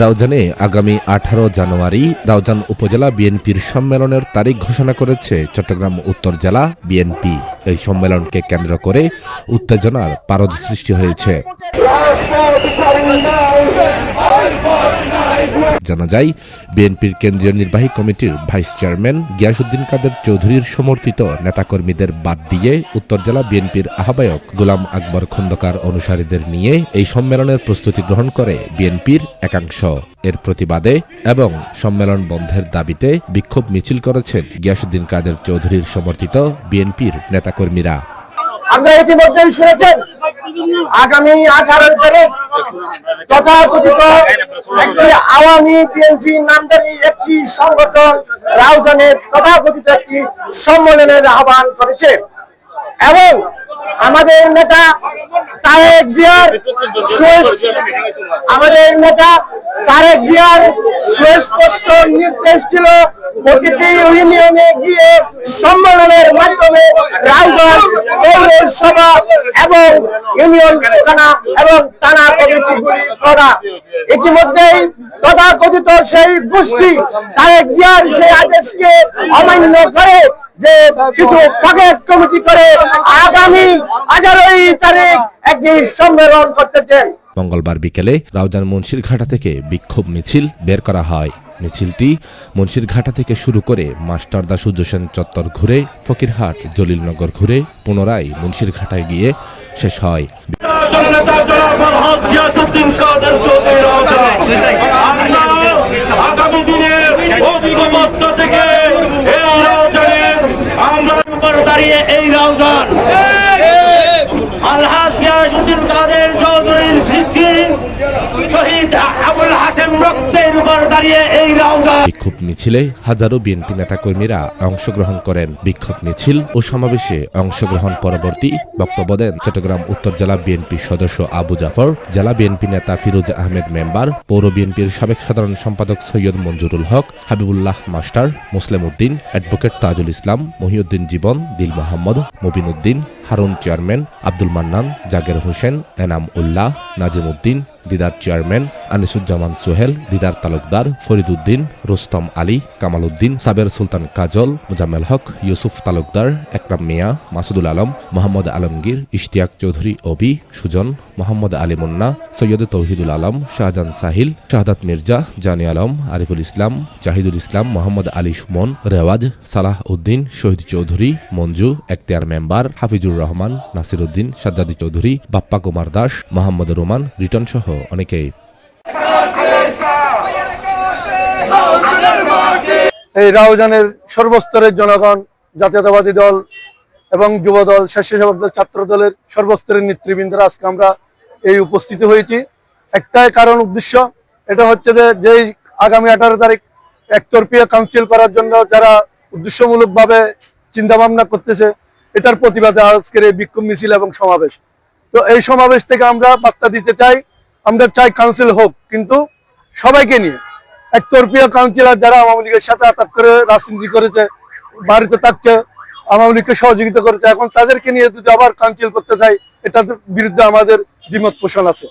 রাউজানে আগামী আঠারো জানুয়ারি রাউজান উপজেলা বিএনপির সম্মেলনের তারিখ ঘোষণা করেছে চট্টগ্রাম উত্তর জেলা বিএনপি। এই সম্মেলনকে কেন্দ্র করে উত্তেজনার পারদ সৃষ্টি হয়েছে। জানা যায়, বিএনপির কেন্দ্রীয় নির্বাহী কমিটির ভাইস চেয়ারম্যান গিয়াসুদ্দিন কাদের চৌধুরীর সমর্থিত নেতাকর্মীদের বাদ দিয়ে উত্তর জেলা বিএনপির আহ্বায়ক গোলাম আকবর খন্দকার অনুসারীদের নিয়ে এই সম্মেলনের প্রস্তুতি গ্রহণ করে বিএনপির একাংশ। এর প্রতিবাদে এবং সম্মেলন বন্ধের দাবিতে বিক্ষোভ মিছিল করেছেন গিয়াসুদ্দিন কাদের চৌধুরীর সমর্থিত বিএনপির নেতাকর্মীরা। আমরা ইতিমধ্যেই শুনেছেন, আগামী আঠারো তারিখ তথাকথিত একটি আওয়ামী বিএনপি নামদারি একটি সংগঠন রাজধানীর তথাকথিত একটি সম্মেলনের আহ্বান করেছে। এবং আমাদের নেতা তারেক জিয়ার আমাদের নেতা তারেক জিয়ার সুস্পষ্ট নির্দেশ ছিল প্রতিটি ইউনিয়নে গিয়ে সম্মেলনের মাধ্যমে রাউজান পৌরসভা এবং ইউনিয়ন থানা এবং থানা কমিটিগুলি করা। ইতিমধ্যেই তথাকথিত সেই গোষ্ঠী তারেক জিয়ার সেই আদেশকে অমান্য করে যে কিছু পকেট কমিটি করে আগামী আঠারোই তারিখ একটি সম্মেলন করতেছেন। মঙ্গলবার বিকেলে রাউজান মুন্সিরঘাটা থেকে বিক্ষোভ মিছিল বের করা হয়। মিছিলটি মুন্সিরঘাটা থেকে শুরু করে মাস্টারদা সূর্য সেন চত্বর ঘুরে ফকিরহাট জলিলনগর ঘুরে পুনরায় মুন্সিরঘাটায় গিয়ে শেষ হয় জননেতা জনাব আলহাজ গিয়াসউদ্দিন কাদের চৌধুরী রাউজান। আমরা আগামী দিনে ঐক্যবদ্ধ থেকে এই রাউজানে আমরা উপর দাঁড়িয়ে এই রাউজান। আলহাজ গিয়াসুদ্দিন কাদের চৌধুরীর সৃষ্টি শহীদ আবুল হাসেম রক্তের বিক্ষোভ মিছিলে হাজারো বিএনপি নেতাকর্মীরা অংশগ্রহণ করেন। বিক্ষোভ মিছিল ও সমাবেশে অংশগ্রহণ পরবর্তী বক্তব্য দেন চট্টগ্রাম উত্তর জেলা বিএনপি সদস্য আবু জাফর, জেলা বিএনপি নেতা ফিরোজ আহমেদ মেম্বার, পৌর বিএনপির সাবেক সাধারণ সম্পাদক Syed Manjurul Haque, Habibullah master, Muslim Uddin, advocate Tajul Islam, Mohiuddin Jibon, Dil Mohammad, Mubin Uddin Harun chairman Abdul Mannan, Jager Hossain, Enam Ullah, Nazim Uddin, Didar chairman Anisuzzaman Sohel, Didar Talukdar Farid Uddin, Rustam Ali, Kamal Uddin, Saber Sultan Kajol, Mujammel Haque, Yusuf Talukdar, Ekram Mia, Masudul Alam, Mohammad Alamgir, Istiaq Chowdhury Obi Sujon, Mohammad Ali Munna, Syed Tauhidul Alam, Shahjahan Sahil, শাহাদাত মির্জা, জানি আলম, আরিফুল ইসলাম, জাহিদুল ইসলাম, মোহাম্মদ আলী সুমন, রেওয়াজ, সালাহ উদ্দিন, শহীদ চৌধুরী, মঞ্জু, এখতিয়ার member, Hafizur Rahman Nasir Uddin Sajjadi Chowdhury, Bappa Kumar Das, Mohammad Roman, Riton সহ অনেকেই। এই রাউজানের সর্বস্তরের জনগণ, জাতীয়তাবাদী দল এবং যুব দল স্বেচ্ছাসেবক দল ছাত্র দলের সর্বস্তরের নেতৃবৃন্দরা আজকে আমরা এই উপস্থিত হয়েছি। একটাই কারণ, উদ্দেশ্য, এটা হচ্ছে যে যেই আগামী আঠারো তারিখ একতরফিয়া কাউন্সিল করার জন্য যারা উদ্দেশ্যমূলকভাবে চিন্তা ভাবনা করতেছে এটার প্রতিবাদে আজকের এই বিক্ষোভ মিছিল এবং সমাবেশ। তো এই সমাবেশ থেকে আমরা বার্তা দিতে চাই, আমরা চাই কাউন্সিল হোক, কিন্তু সবাইকে নিয়ে। একতরফিয়া কাউন্সিলর যারা আওয়ামী লীগের সাথে আটাক করে, রাজনীতি করেছে, বাড়িতে থাকছে, আওয়ামী লীগকে সহযোগিতা করেছে, এখন তাদেরকে নিয়ে যদি আবার কাউন্সিল করতে চাই, এটার বিরুদ্ধে আমাদের দ্বিমত পোষণ আছে।